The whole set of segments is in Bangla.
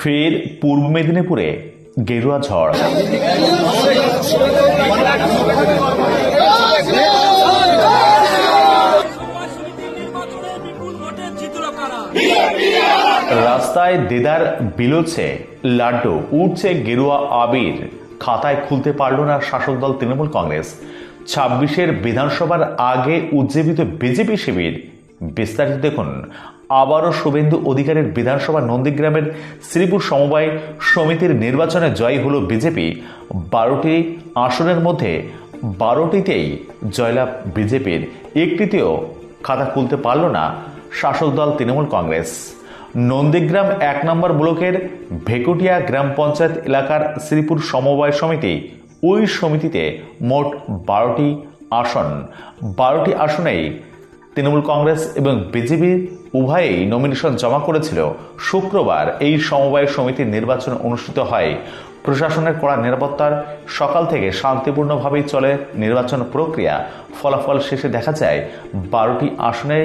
ফের পূর্ব মেদিনীপুরে গেরুয়া ঝড়। রাস্তায় দেদার বিলোচ্ছে লাড্ডু, উঠছে গেরুয়া আবির। খাতায় খুলতে পারল না শাসক দল তৃণমূল কংগ্রেস। ছাব্বিশের বিধানসভার আগে উজ্জীবিত বিজেপি শিবির। বিস্তারিত দেখুন আবারও শুভেন্দু অধিকারের বিধানসভা নন্দীগ্রামের শ্রীপুর সমবায় সমিতির নির্বাচনে জয়ী হল বিজেপি। বারোটি আসনের মধ্যে বারোটিতেই জয়লাভ বিজেপির। একটিতেও খাতা খুলতে পারল না শাসক দল তৃণমূল কংগ্রেস। নন্দীগ্রাম এক নম্বর ব্লকের ভেকুটিয়া গ্রাম পঞ্চায়েত এলাকার শ্রীপুর সমবায় সমিতি, ওই সমিতিতে মোট বারোটি আসন। বারোটি আসনেই তৃণমূল কংগ্রেস এবং বিজেপি উভয়েই নমিনেশন জমা করেছিল। শুক্রবার এই সমবায় সমিতির নির্বাচন অনুষ্ঠিত হয়। প্রশাসনের কড়া নিরাপত্তার সকাল থেকে শান্তিপূর্ণভাবেই চলে নির্বাচন প্রক্রিয়া। ফলাফল শেষে দেখা যায়, বারোটি আসনে,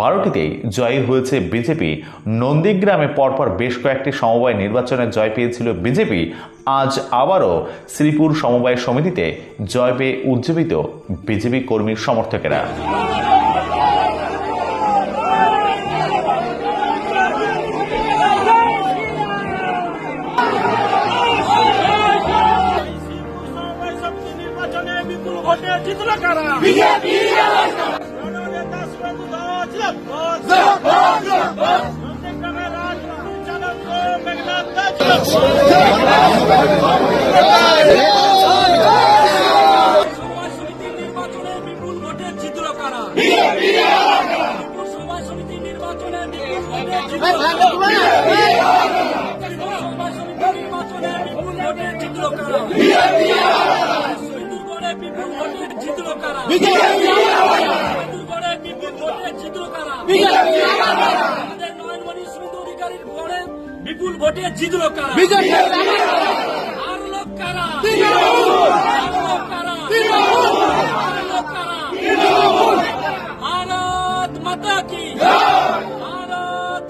বারোটিতেই জয়ী হয়েছে বিজেপি। নন্দীগ্রামে পরপর বেশ কয়েকটি সমবায় নির্বাচনে জয় পেয়েছিল বিজেপি। আজ আবারও শ্রীপুর সমবায় সমিতিতে জয় পেয়ে উজ্জীবিত বিজেপি কর্মীর সমর্থকেরা। কারা জননেতা শুভেন্দু দাস জিন্দাবাদ। নন্দীগ্রামের রাজনীতি চালক মেঘনাথ দাস সমবায় সমিতি নির্বাচনে বিপুল ভোটে জিতল কারা শ্রীপুর সমবায় সমিতি নির্বাচনে বিপুল ভোটে জিতল বিপুল ভোটে জিতল কারা আর লোক কারা?